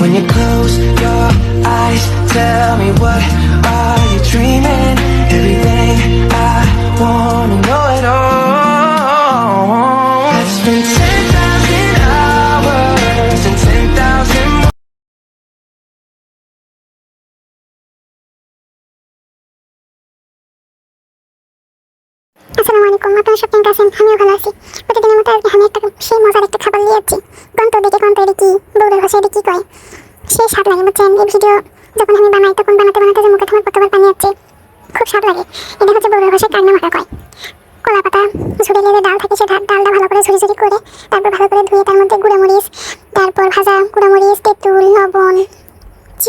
When you close your eyes, tell me what are you dreaming? Everything I wanna know it all. Let's spend 10,000 hours and 10,000 more. আসসালামু আলাইকুম আপনারা সব কেমন আছেন আমিও ভালো আছি প্রতিদিনের মতো আজকে আমি একটা দেখে গন্ত এটি কি বউরের ভাষায় কি কয়। সেই স্বাদ লাগে বুঝছেন? এই ভিডিও যখন আমি বানাই, তখন বানাতে বানাতে যে মুখে তোমার কতবার পানি যাচ্ছে খুব স্বাদ লাগে। এটা হচ্ছে বউরের ভাষায় কান্না মাখা কয়। কলা পাতা ঝুড়ি লেগে ডাল থাকে, সে ডালটা ভালো করে ঝুড়ি ঝুড়ি করে, তারপর ভালো করে ধুয়ে তার মধ্যে গুঁড়ামরিচ তারপর ভাজা গুঁড়ামরিচ তেঁতুল, লবণ,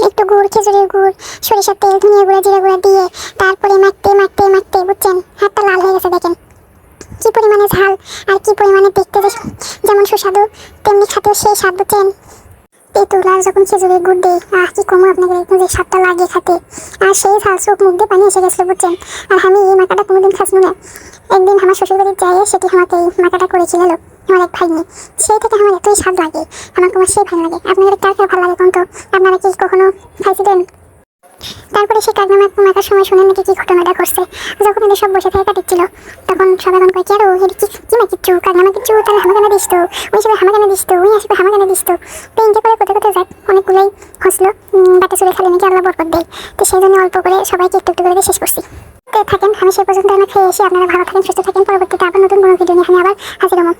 একটু গুড়, খেজুরের গুড়, সরিষার তেল, ধনিয়া গুঁড়া, জিরা গুঁড়া দিয়ে তারপরে মাখতে মাখতে মাখতে, বুঝছেন? হাতটা লাল হয়ে গেছে, দেখেন। কি পরিমাণে ঝাল আর কি পরিমাণে যেমন সুস্বাদু, তেমনি খাতেও সেই স্বাদ বুঝছেন তেঁতুল আর যখন খেজুরের গুড় দেয় আহ, কি কমো আপনাকে একদম যে স্বাদটা লাগে খাতে। আর সেই ঝাল চোখ মুখ দিয়ে পানি এসে গেছিল বুঝছেন। আর আমি এই মাখাটা কোনোদিন খাসনু না। একদিন আমার শ্বশুর বাড়ির যাই সেটি আমাকে এই মাখাটা করেছিল আমার এক ভাই নিয়ে সেই থেকে আমার এতই স্বাদ লাগে আমার তোমার সেই ভালো লাগে। আপনাদের কার কার ভালো লাগে কোন তো? আপনারা কি কখনো খাইছিলেন? তারপরে সে কাগনা মাখার সময় শুনে নাকি কি ঘটনাটা ঘটছে। যখন এদের সব বসে থেকে কাটিচ্ছিল, তখন সব এখন কয় কেন এটা কি কি মাকিচ্ছু কাগনা মাকিচ্ছু তাহলে হামা কেন দিস তো। ওই সবাই হামা কেন দিস তো ওই আসবে হামা কেন দিস তো। তো ইনকে করে কোথাও কোথাও যাক অনেকগুলোই হসলো বাটা চুলে খালি নাকি আল্লাহ বরকত দেয়। তো সেই জন্য অল্প করে সবাইকে একটু একটু করে শেষ করছি। থাকেন, আমি সে পর্যন্ত আমার খেয়ে এসে আপনারা ভালো থাকেন, সুস্থ থাকেন। পরবর্তীতে আবার নতুন কোনো ভিডিও নিয়ে আমি আবার হাজির হব।